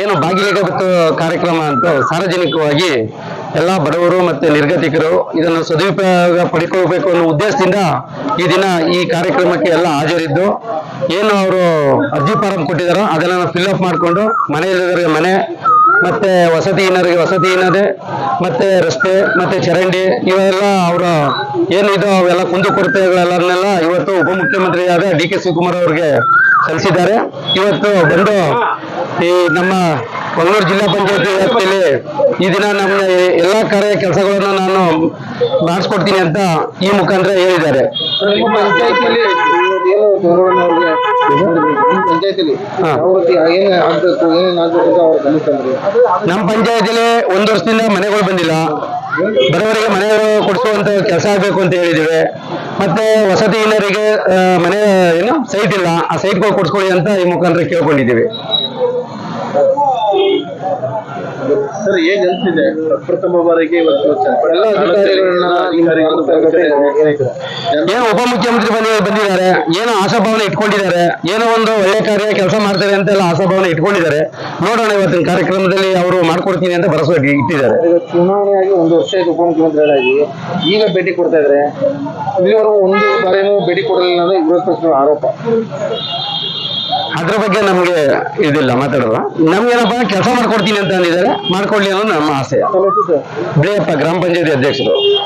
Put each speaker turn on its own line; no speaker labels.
ಏನು ಬಾಗಿಲಿಗೆ ಕಾರ್ಯಕ್ರಮ ಅಂತ ಸಾರ್ವಜನಿಕವಾಗಿ ಎಲ್ಲ ಬಡವರು ಮತ್ತೆ ನಿರ್ಗತಿಕರು ಇದನ್ನು ಸದುಪಯೋಗ ಪಡ್ಕೊಳ್ಬೇಕು ಅನ್ನೋ ಉದ್ದೇಶದಿಂದ ಈ ದಿನ ಈ ಕಾರ್ಯಕ್ರಮಕ್ಕೆ ಎಲ್ಲ ಹಾಜರಿದ್ದು. ಏನು ಅವರು ಅರ್ಜಿ ಫಾರಂ ಕೊಟ್ಟಿದಾರೋ ಅದನ್ನ ಫಿಲ್ ಅಪ್ ಮಾಡಿಕೊಂಡು ಮನೆಯಲ್ಲಿರೋರಿಗೆ ಮನೆ, ಮತ್ತೆ ವಸತಿಹೀನರಿಗೆ ವಸತಿ ಏನದೆ ಮತ್ತೆ ರಸ್ತೆ, ಮತ್ತೆ ಚರಂಡಿ ಇವೆಲ್ಲ ಅವರ ಏನಿದೆ ಅವೆಲ್ಲ ಕುಂದುಕೊರತೆಗಳೆಲ್ಲನ್ನೆಲ್ಲ ಇವತ್ತು ಉಪಮುಖ್ಯಮಂತ್ರಿಯಾದ ಡಿ ಕೆ ಶಿವಕುಮಾರ್ ಅವರಿಗೆ ಸಲ್ಲಿಸಿದ್ದಾರೆ. ಇವತ್ತು ಬಂದು ಈ ನಮ್ಮ ಮಂಗಳೂರು ಜಿಲ್ಲಾ ಪಂಚಾಯತಿ ವ್ಯಾಪ್ತಿಯಲ್ಲಿ ಈ ದಿನ ನಮ್ಮ ಎಲ್ಲಾ ಕಾರ್ಯ ಕೆಲಸಗಳನ್ನು ನಾನು ಮಾಡಿಸ್ಕೊಡ್ತೀನಿ ಅಂತ ಈ ಮುಖಾಂತರ ಹೇಳಿದ್ದಾರೆ.
ನಿಮ್ಮ ಪಂಚಾಯತಿಲಿ
ಒಂದು ವರ್ಷದಿಂದ ಮನೆಗಳು ಬಂದಿಲ್ಲ. ಬಡವರಿಗೆ ಮನೆಗಳು ಕೊಡಿಸುವಂತ ಕೆಲಸ ಆಗಬೇಕು ಅಂತ ಹೇಳಿದಿವಿ ಮತ್ತೆ ವಸತಿ ಇಲ್ಲರಿಗೆ ಮನೆ ಏನು ಸೈಟ್ ಇಲ್ಲ. ಆ ಸೈಟ್ಗಳು ಕೊಡಿಸ್ಕೊಳ್ಳಿ ಅಂತ ಈ ಮುಖಾಂತರ ಕೇಳ್ಕೊಂಡಿದ್ದೀವಿ.
ಸರ್ ಏನ್ ಅನ್ಸಿದೆ ಪ್ರಥಮ ಬಾರಿಗೆ ಇವತ್ತು
ಎಲ್ಲ
ಏನೋ ಉಪಮುಖ್ಯಮಂತ್ರಿ ಬಂದ ಬಂದಿದ್ದಾರೆ. ಏನೋ ಆಶಾಭಾವನೆ ಇಟ್ಕೊಂಡಿದ್ದಾರೆ. ಏನೋ ಒಂದು ಒಳ್ಳೆ ಕಾರ್ಯ ಕೆಲಸ ಮಾಡ್ತಾರೆ ಅಂತೆಲ್ಲ ಆಶಾಭಾವನೆ ಇಟ್ಕೊಂಡಿದ್ದಾರೆ. ನೋಡೋಣ ಇವತ್ತಿನ ಕಾರ್ಯಕ್ರಮದಲ್ಲಿ ಅವರು ಮಾಡ್ಕೊಡ್ತೀನಿ ಅಂತ ಭರವಸೆ ಇಟ್ಟಿ- ಇಟ್ಟಿದ್ದಾರೆ.
ಚುನಾವಣೆ ಚುನಾವಣೆಯಾಗಿ ಒಂದು ವರ್ಷ ಆಯ್ತು ಉಪಮುಖ್ಯಮಂತ್ರಿಗಳಾಗಿ. ಈಗ ಭೇಟಿ ಕೊಡ್ತಾ ಇದ್ರೆ ಇಲ್ಲಿವರೆಗೂ ಒಂದು ಬಾರಿನೂ ಭೇಟಿ ಕೊಡಲಿಲ್ಲ ಅಂದ್ರೆ ವಿರೋಧ ಪಕ್ಷದ ಆರೋಪ.
ಅದ್ರ ಬಗ್ಗೆ ನಮ್ಗೆ ಇದಿಲ್ಲ ಮಾತಾಡೋದು. ನಮ್ಗೇನಪ್ಪ ಕೆಲಸ ಮಾಡ್ಕೊಡ್ತೀನಿ ಅಂತ ಅಂದಿದ್ದಾರೆ. ಮಾಡ್ಕೊಡ್ಲಿ ಅನ್ನೋದು ನಮ್ಮ ಆಸೆ. ಬಿಳಿಯಪ್ಪ ಗ್ರಾಮ ಪಂಚಾಯತಿ ಅಧ್ಯಕ್ಷರು.